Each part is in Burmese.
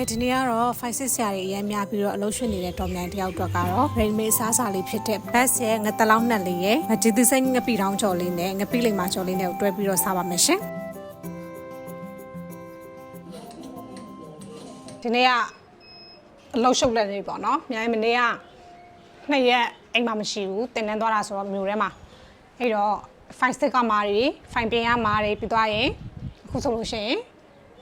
ကဲဒီနေ့ကတော့ five six ဆရာတွေအရင်များပြီးတော့အလုပ်ရှင်နေတဲ့တော်မြိုင်တယောက်အတွက်ကတော့ rain may စားစာလေးဖြစ်တဲ့ best ရဲ့ငတလောင်းနဲ့လေးရဲ့ငဒီသစိမ့်ငပိတောင်းကြော်လေးနဲ့ငပိလိမ္မာကြော်လေးနဲ့ကိုတွဲပြီးတော့စားပါမယ်ရှင်ဒီနေ့ကအလုပ်ရှုပ်လက်နေပေါ့နော်မြိုင်မနေ့ကနှစ်ရက်အိမ်မှာမရှိဘူးတင်တန်းသွားတာဆိုတော့မြို့ထဲမှာအဲ့တော့ five stick ကမာတွေ fine ပြင်ရမာတွေပြီးသွားရင်အခုဆိုလို့ရှိရင်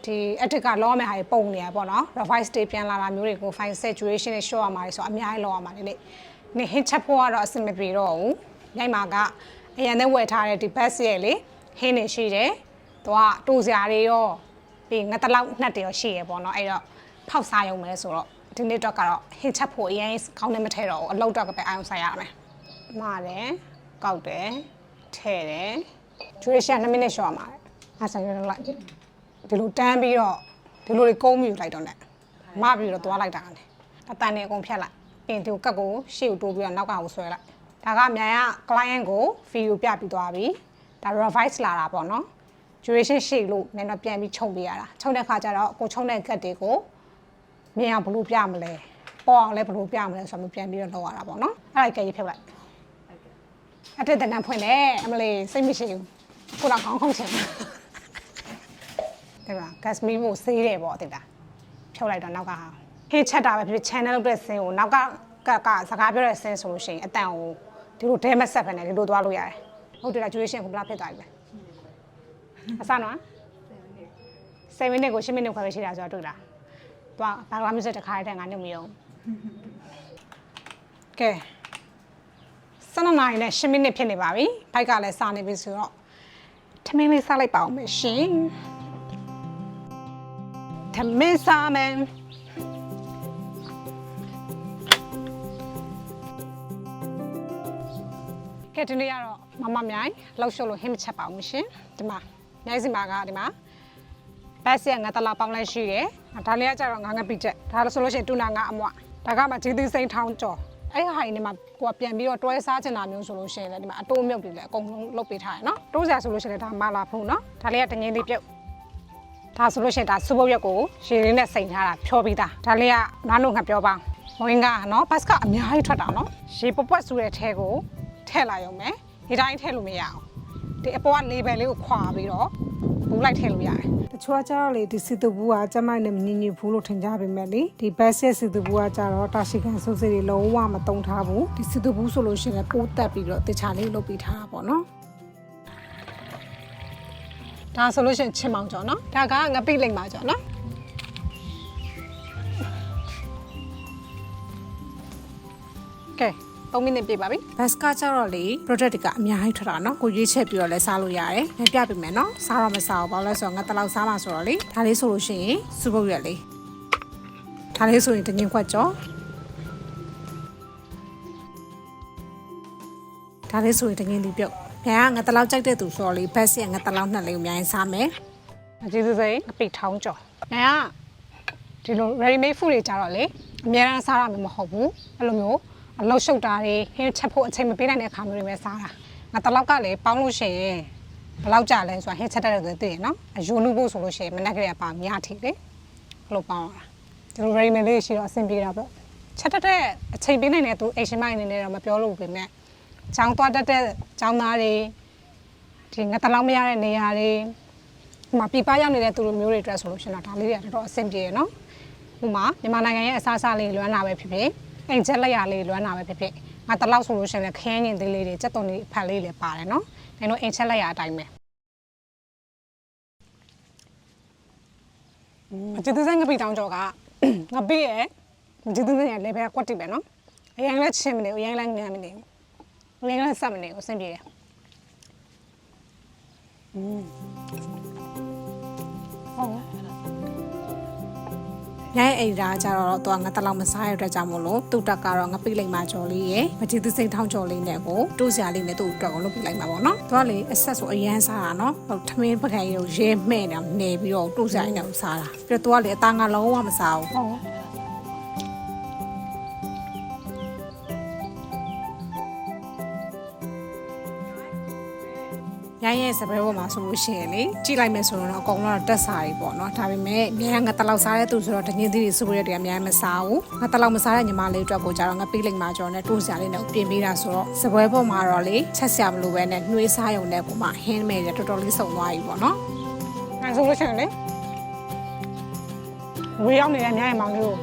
ဒီ edit ကလောရမယ့်ဟာတွေပုံနေရပေါ့နော် revise တွေပြန်လာတာမျိုးတွေကို fine saturation တွေ show ရမှာတွေဆိုအများကြီးလောရမှာလေလေနေ hit ချက်ဖို့ကတော့အဆင်မပြေတော့ဘူးညမှာကအရန်နဲ့ဝယ်ထားတဲ့ဒီ best ရဲ့လေ hint နေရှိတယ်သူကတူစရာတွေရောပြီးငါတလောက်နှက်တွေရောရှိရပေါ့နော်အဲ့တော့ဖောက်စားရုံပဲဆိုတော့ဒီနေ့တော့ကတော့ hit ချက်ဖို့အရင်ကောင်းနေမထဲတော့ဘူးအလောက်တော့ကပဲအာရုံဆိုင်ရမယ်မှားတယ်ကောက်တယ်ထဲတယ် duration 2မိနစ်ရှော့ရမှာအားဆိုင်ရလိုက် ဒီလိုတန်းပြီးတော့ဒီလိုလေးကုန်းပြီးယူလိုက်တော့ ਨੇ မပြီးတော့သွားလိုက်တာနဲ့အတန်နဲ့အကုန်ဖြတ်လိုက်ပြင်ဒီကိုကတ်ကိုရှေ့ကိုတိုးပြီးတော့နောက်ကကိုဆွဲလိုက်ဒါကမြန်က client ကို fee ကိုပြပြီးသွားပြီဒါ revise လာတာပေါ့နော် duration ရှေ့လို့နည်းနည်းပြန်ပြီးခြုံပေးရတာခြုံတဲ့ခါကျတော့ကိုခြုံတဲ့ကတ်တွေကိုမြင်အောင်ဘယ်လိုပြမလဲပေါ်အောင်လဲဘယ်လိုပြမလဲဆိုတော့ပြန်ပြီးတော့လောက်ရတာပေါ့နော်အဲ့ဒါကြိတ်ဖြုတ်လိုက်အတက်တန်တန်ဖွင့်တယ်အမလေးစိတ်မရှိဘူးခုတော့ခေါင်းခုန်ချင် တယ်တဲ့ပါ gas me ကိုစေးတယ်ပေါ့တိတ်တာဖြုတ်လိုက်တော့နောက်ကဟာဟင်းချက်တာပဲဖြစ် channel လုပ်တဲ့ဆင်းကိုနောက်ကကကစကားပြောတဲ့ဆင်းဆိုလို့ရှိရင်အတန်ကိုဒီလိုဒဲမဆက်ဖက်နေဒီလိုသွားလို့ရတယ်ဟုတ်တယ်လား duration ကိုဘယ်လောက်ဖြစ်သွားပြီလဲအစနော်7မိနစ်ကို10မိနစ်ခွဲပဲရှိတာဆိုတော့တွေ့လားသွားဘာကမျိုးစက်တစ်ခါတည်းငါနှုတ်မယုံကဲ7နာရီနဲ့10မိနစ်ဖြစ်နေပါပြီဘိုက်ကလည်းစနေပြီဆိုတော့ထမင်းလေးစားလိုက်ပါအောင်မယ်ရှင် ထမင်းစားမယ်ကဲဒီနေ့ကတော့မမမြိုင်လှောက်ရှုပ်လို့ဟင်းမချက်ပါဘူးရှင်ဒီမှာမြိုင်စီမာကဒီမှာဘတ်စီကငါတလာပေါင်းလဲရှိရယ်ဒါလေးကကြတော့ငါငပိချက်ဒါဆိုလို့ရှိရင်တူနာငါအမွဒါကမှဂျီသီစိန်ထောင်းကြော်အဲ့ဟာကြီးနေမှာကိုကပြန်ပြီးတော့တွဲစားချင်တာမျိုးဆိုလို့ရှိရင်လည်းဒီမှာအတိုးမြုပ်တွေလည်းအကုန်လုံးလုပ်ပေးထားရယ်နော်တိုးစရာဆိုလို့ရှိရင်လည်းဒါမလာဖုံးနော်ဒါလေးကတငင်းလေးပြုတ် ဒါဆိုလို့ရှိရင်ဒါစူပုတ်ရက်ကိုရှည်ရင်းနဲ့စိန်ထားတာဖြောပြီးသားဒါလေးကနားလို့ငါပြောပါဝင်ကနော်ဘတ်စကအများကြီးထွက်တာနော်ရေပပွက်ဆူတဲ့ထဲကိုထည့်လာရုံပဲဒီတိုင်းထည့်လို့မရအောင်ဒီအပေါ်က label လေးကိုခွာပြီးတော့ဘူးလိုက်ထည့်လို့ရတယ်တချို့ကကြတော့လေဒီစီတူဘူးကကျမနဲ့မညင်ညင်ဘူးလို့ထင်ကြပေမဲ့လေဒီ best စီတူဘူးကကြတော့တာရှိကန်စိုးစိတွေလုံးဝမတုံထားဘူးဒီစီတူဘူးဆိုလို့ရှိရင်ပိုးတက်ပြီးတော့တခြားလေးလုပ်ပြီးထားတာပေါ့နော် ဒါဆိုလို့ရှိရင်ချင်းမောင်ကြော်နော်ဒါကငပိလိမ့်ပါကြော်နော်ကဲ3မိနစ်ပြည့်ပါပြီဘတ်စကကျတော့လေ product တွေကအများကြီးထွက်တာနော်ကိုရွေးချက်ပြီးတော့လဲစားလို့ရတယ်ငါပြပေးမယ်နော်စားတော့မစားဘူးဘာလို့လဲဆိုတော့ငါတလောက်စားမှာဆိုတော့လေဒါလေးဆိုလို့ရှိရင်စပုတ်ရက်လေးဒါလေးဆိုရင်တငင်ခွက်ကြော်ဒါလေးဆိုရင်တငင်ဒီပြုတ်ပြန်ကငါတလောက်ကြိုက်တဲ့သူဆိုတော့လေဘတ်စီကငါတလောက်နှစ်လေးကိုအများကြီးစားမယ်ကျေးဇူးစိန်အပိထောင်းကြောညာဒီလို ready made food တွေကြတော့လေအများအားစားရမှာမဟုတ်ဘူးအဲ့လိုမျိုးအလောက်ရှုပ်တာတွေဟင်းချက်ဖို့အချိန်မပေးနိုင်တဲ့အခါမျိုးတွေပဲစားတာငါတလောက်ကလေပေါင်းလို့ရှိရင်ဘယ်လောက်ကြာလဲဆိုတာဟင်းချက်တတ်တယ်ဆိုသိရနော်အယိုလူဖို့ဆိုလို့ရှိရင်မနက်ကလေးကပါမြားထိလေဘလို့ပေါင်းရတာဒီလို ready made လေးရှိတော့အဆင်ပြေတာပေါ့ချက်တတ်တဲ့အချိန်ပေးနိုင်တဲ့သူ Asian မိုင်းအနေနဲ့တော့မပြောလို့ပြင်မဲ့ ចောင်းသွားတတ်တဲ့ចောင်းသားတွေဒီငါတလောက်မရတဲ့နေရာတွေဟိုမှာပြပရောက်နေတဲ့သူတို့မျိုးတွေအတွက်ဆိုလို့ရှိရင်တော့ဒါလေးတွေကတော်တော်အဆင်ပြေရနော်ဟိုမှာမြန်မာနိုင်ငံရဲ့အစားအစာလေးလွမ်းလာပဲဖြစ်ဖြစ်အိမ်ချက်လက်ရလေးလွမ်းလာပဲဖြစ်ဖြစ်ငါတလောက်ဆိုလို့ရှိရင်လည်းခရမ်းညင်သေးလေးတွေစက်တုံလေးဖက်လေးလည်းပါတယ်နော်ဒါတော့အိမ်ချက်လက်ရအတိုင်းပဲအကျသူဆိုင်ငပိတောင်းကြောကငပိရဲ့အကျသူဆိုင်ရဲ့ level ကွက်တိပဲနော်အရင်လည်းချင်းမနေဘူးအရင်လည်းငမ်းမနေဘူးအရ င်လည်းစက်မနေဘူးအဆင်ပြေတယ်อืมဟုတ်ညအိမ်ဒါကြတော့တော့ငါတလောက်မစားရတဲ့ကြောင့်မို့လို့သူ့တက်ကတော့ငပိလိမ္မာကြော်လေးရယ်မကြီးသစိန်ထောင်းကြော်လေးနဲ့ကိုတိုးစရာလေးနဲ့သူ့အတွက်ကိုလုပ်ပြလိုက်မှာပေါ့နော်သူကလေအဆက်ဆိုအရန်စားတာနော်ဟိုထမင်းပကံရုပ်ရဲမှဲ့နေနေပြီးတော့တိုးစရာလေးနဲ့စားတာပြီးတော့သူကလေအသားငါလုံးဝမစားဘူးဟုတ် ညရိုင်းရဲ့စပယ်ပေါ်မှာဆိုလို့ရှိရင်လေကြည့်လိုက်မယ်ဆိုရင်တော့အကုန်လုံးတော့တက်စာတွေပေါ့နော်ဒါပေမဲ့အများငါတလောက်စားတဲ့သူဆိုတော့တညင်းသီးတွေစုရတဲ့အများမစားဘူးငါတလောက်မစားတဲ့ညီမလေးအတွက်ကိုကြတော့ငါပေးလိုက်မှာကြောနဲ့တိုးစရာလေးနဲ့ပြင်ပေးတာဆိုတော့စပွဲပေါ်မှာတော့လေချက်စရာမလိုပဲနဲ့နှွေးစားရုံနဲ့ပုံမှာဟင်းမဲ့တော်တော်လေးစုံသွားပြီပေါ့နော်အဲဆိုလို့ရှိရင်လေဝေးရောက်နေတဲ့မြိုင်မောင်လေးကို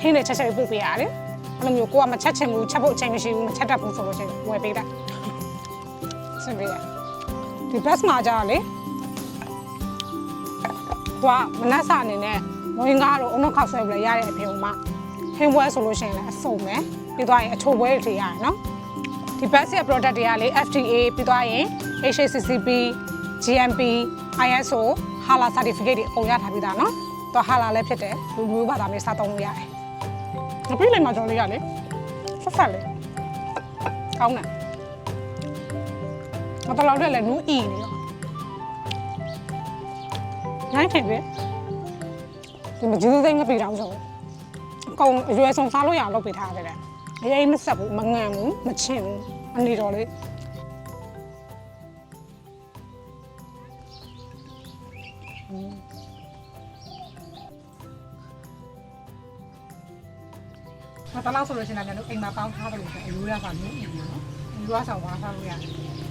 ဟင်းနဲ့ချက်ချက်ပို့ပေးရတယ်အဲ့လိုမျိုးကိုကမချက်ချင်ဘူးချက်ဖို့အချိန်မရှိဘူးမချက်တတ်ဘူးဆိုလို့ရှိရင်ဝယ်ပေးတာစ င်ပေးရဒီ bus မှာကြာလေကွာမနက်စာအနေနဲ့ဝင်ကားတော့အုံနောက်ခောက်ဆွဲပြီးရတဲ့အပြင်မှာဟင်းပွဲဆိုလို့ရှိရင်လည်းအစုံပဲပြီးသွားရင်အချိုပွဲတွေထည့်ရတယ်နော်ဒီ bus ရဲ့ product တွေကလေ FDA ပြီးသွားရင် HACCP GMP ISO HALA certificate တွေအကုန်ရထားပြီးသားနော်တော့ HALA လည်းဖြစ်တယ်လူမျိုးဘာသာမျိုးစားသုံးလို့ရတယ်ငါပြေးလိုက်မှာကြော်လေးရလေဆက်ဆက်လေးကောင်းတယ် ငါတလောက်တက်လည်းနူးအီနေတော့နိုင်ခင်ပဲဒီမကြီးသိန်းငပိတောင်ဆိုအကုန်အရွယ်ဆုံးစားလို့ရအောင်လုပ်ပေးထားရတယ်အရေးမဆက်ဘူးမငန်ဘူးမချင်ဘူးအနေတော်လေး။ဘာတလောက်ဆိုလို့ရှိရင်လည်းတို့အိမ်မှာပေါင်းထားတယ်လို့ဆိုအယူရပါလို့အိမ်မှာနော်။အယူရဆောင်ဝါစားလို့ရတယ်။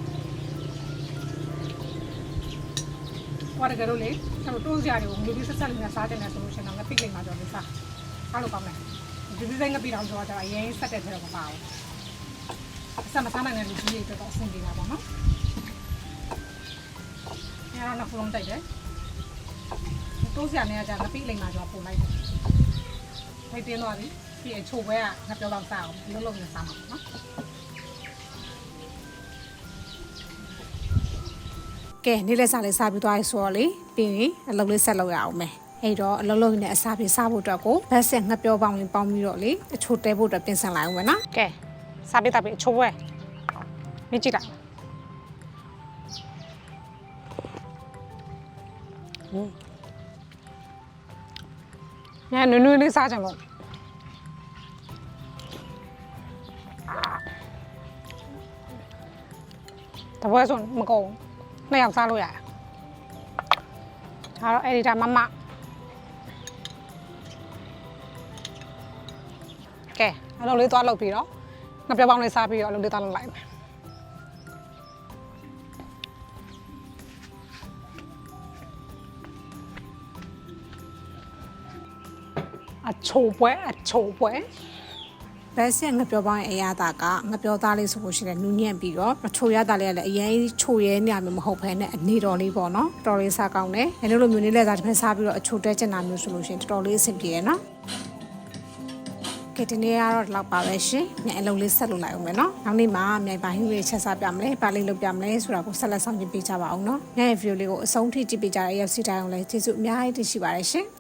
ဟောတကယ်လို့လေကျွန်တော်တိုးစရာတွေကိုမြေပြီးဆက်ဆက်လေးနဲ့စားတယ်နဲ့ဆိုလို့ရှိရင်တော့ငပိတ်လိမ့်မှာကြော်လေးစား။စားလို့ကောင်းတယ်။ဒီဒီဇိုင်းငပိတောင်ဆိုတော့အရင်ဆက်တဲ့ထဲတော့မပါဘူး။အစမစားနိုင်တဲ့လူကြီးတွေတော့အဆင်ပြေတာပေါ့နော်။အဲတော့နောက်ဖုန်းတိုက်တယ်။တိုးစရာနဲ့ကြာငပိတ်လိမ့်မှာကြော်ပို့လိုက်တယ်။ထိုက်တင်းသွားပြီ။ဒီအချိုပွဲကငါပြောတော့စားအောင်လုံးလုံးနဲ့စားမှာပေါ့နော်။ ကဲနေ့လက်စားလေးစားပြီးသွားပြီဆိုတော့လေပြီးရင်အလုပ်လေးဆက်လုပ်ရအောင်မယ်အဲ့တော့အလုပ်လုပ်နေတဲ့အစားပြေစားဖို့အတွက်ကိုဘတ်ဆက်ငှက်ပြောပေါင်းရင်ပေါင်းပြီးတော့လေအချိုတဲဖို့အတွက်ပြင်ဆင်လိုက်အောင်မယ်နော်ကဲစားပြီးတာပြီးအချိုပွဲမြင်ကြည့်လိုက်ညနွေ့နွေ့လေးစားကြလို့တပွဲဆိုမကုန်ဘူး နှစ်ယောက်စားလို့ရတယ်ဒါတော့အဲ့ဒီဒါမမကဲအလုပ်လေးသွားလုပ်ပြီးတော့ငါပြောပေါင်းလေးစားပြီးတော့အလုပ်လေးသွားလုပ်လိုက်မယ်အချိုပွဲအချိုပွဲ ဘက်ဆက်ငပြောပေါင်းရဲ့အရာတာကငပြောသားလေးဆိုလို့ရှိရင်နူးညံ့ပြီးတော့အချိုရတာလေးကလည်းအရင်ချိုရဲနေရမျိုးမဟုတ်ဘဲနဲ့အနေတော်လေးပေါ့နော်တော်လေးစားကောင်းတယ်အဲလိုလိုမျိုးလေးလက်စားတစ်ဖက်စားပြီးတော့အချိုတဲကျင်တာမျိုးဆိုလို့ရှိရင်တော်တော်လေးအဆင်ပြေရနော်ကဲဒီနေ့ကတော့ဒီလောက်ပါပဲရှင်။ညအလုံးလေးဆက်လုပ်လိုက်အောင်မယ်နော်။နောက်နေ့မှာမြိုင်ပိုင်းလေးချက်စားပြမလဲ၊ပါလေးလုပ်ပြမလဲဆိုတာကိုဆက်လက်ဆောင်ကြည့်ပေးကြပါအောင်နော်။ညရဲ့ဗီဒီယိုလေးကိုအဆုံးထိကြည့်ပေးကြတဲ့ရောက်စီတိုင်းအောင်လဲကျေးဇူးအများကြီးတင်ရှိပါတယ်ရှင်။